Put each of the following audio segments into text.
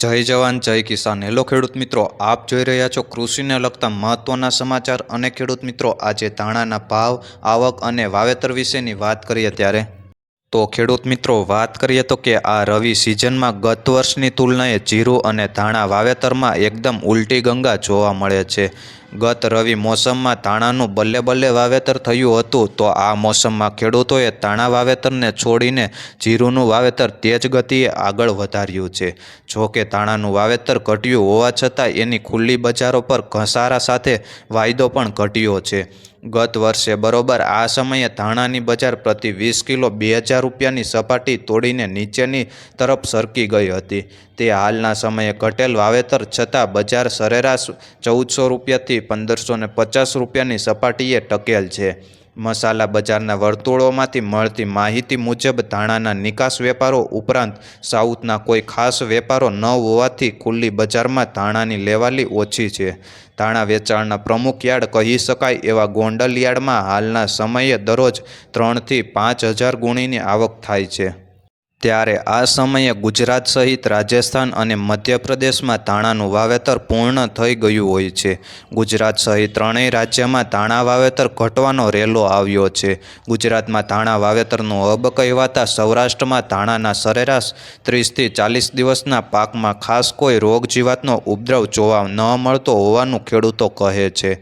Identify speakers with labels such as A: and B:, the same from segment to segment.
A: જય જવાન, જય કિસાન. હેલો ખેડૂત મિત્રો, આપ જોઈ રહ્યા છો કૃષિને લગતા મહત્ત્વના સમાચાર અને ખેડૂત મિત્રો, આજે ધાણાના ભાવ, આવક અને વાવેતર વિશેની વાત કરીએ ત્યારે. તો ખેડૂત મિત્રો, વાત કરીએ તો કે આ રવિ સિઝનમાં ગત વર્ષની તુલનાએ જીરું અને ધાણા વાવેતરમાં એકદમ ઉલટી ગંગા જોવા મળે છે. ગત રવિ મોસમમાં ધાણાનું બલ્લે બલ્લે વાવેતર થયું હતું, તો આ મોસમમાં ખેડૂતોએ ધાણા વાવેતરને છોડીને જીરુંનું વાવેતર તેજ ગતિએ આગળ વધાર્યું છે. જો કે ધાણાનું વાવેતર ઘટ્યું હોવા છતાં એની ખુલ્લી બજારો પર ઘસારા સાથે વાયદો પણ ઘટ્યો છે. ગત વર્ષે બરોબર આ સમયે ધાણાની બજાર પ્રતિ વીસ કિલો બે હજાર રૂપિયાની સપાટી તોડીને નીચેની તરફ સરકી ગઈ હતી. તે હાલના સમયે ઘટેલ વાવેતર છતાં બજાર સરેરાશ ચૌદસો રૂપિયાથી પંદરસો ને પચાસ રૂપિયાની સપાટીએ ટકેલ છે. મસાલા બજારના વર્તુળોમાંથી મળતી માહિતી મુજબ ધાણાના નિકાસ વેપારો ઉપરાંત સાઉથના કોઈ ખાસ વેપારો ન હોવાથી ખુલ્લી બજારમાં ધાણાની લેવાલી ઓછી છે. ધાણા વેચાણના પ્રમુખ યાર્ડ કહી શકાય એવા ગોંડલ યાર્ડમાં હાલના સમયે દરરોજ ત્રણથી પાંચ હજાર ગુણીની આવક થાય છે. ત્યારે આ સમયે ગુજરાત સહિત રાજસ્થાન અને મધ્યપ્રદેશમાં ધાણાનું વાવેતર પૂર્ણ થઈ ગયું હોય છે. ગુજરાત સહિત ત્રણેય રાજ્યમાં ધાણા વાવેતર ઘટવાનો રેલો આવ્યો છે. ગુજરાતમાં ધાણા વાવેતરનું હબ કહેવાતા સૌરાષ્ટ્રમાં ધાણાના સરેરાશ ત્રીસથી ચાલીસ દિવસના પાકમાં ખાસ કોઈ રોગ જીવાતનો ઉપદ્રવ જોવા ન મળતો હોવાનું ખેડૂતો કહે છે.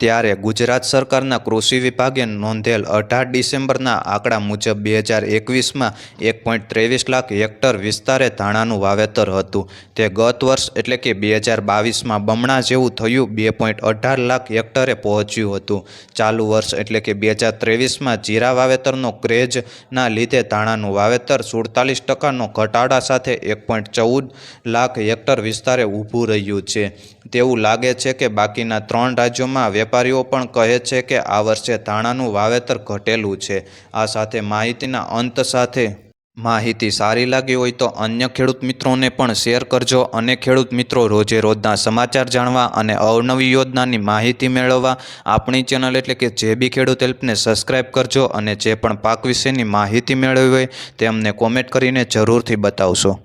A: ત્યારે ગુજરાત સરકારના કૃષિ વિભાગે નોંધેલ અઢાર ડિસેમ્બરના આંકડા મુજબ બે હજાર એકવીસમાં એક પોઈન્ટ ત્રેવીસ લાખ હેક્ટર વિસ્તારે ધાણાનું વાવેતર હતું. તે ગત વર્ષ એટલે કે બે હજાર બાવીસમાં બમણા જેવું થયું બે પોઈન્ટ અઢાર લાખ હેક્ટરે પહોંચ્યું હતું. ચાલુ વર્ષ એટલે કે બે હજાર ત્રેવીસમાં જીરા વાવેતરનો ક્રેઝના લીધે ધાણાનું વાવેતર સુડતાલીસ ટકાનો ઘટાડા સાથે એક પોઈન્ટ ચૌદ લાખ હેક્ટર વિસ્તારે ઊભું રહ્યું છે. તેવું લાગે છે કે બાકીના ત્રણ રાજ્યોમાં વેપારીઓ પણ કહે છે કે આ વર્ષે ધાણાનું વાવેતર ઘટેલું છે. આ સાથે માહિતીના અંત સાથે માહિતી સારી લાગી હોય તો અન્ય ખેડૂત મિત્રોને પણ શેર કરજો અને ખેડૂત મિત્રો રોજે રોજના સમાચાર જાણવા અને અવનવી યોજનાની માહિતી મેળવવા આપણી ચેનલ એટલે કે જે બી ખેડૂત હેલ્પને સબસ્ક્રાઇબ કરજો અને જે પણ પાક વિશેની માહિતી મેળવવી હોય તે અમને કોમેન્ટ કરીને જરૂરથી બતાવશો.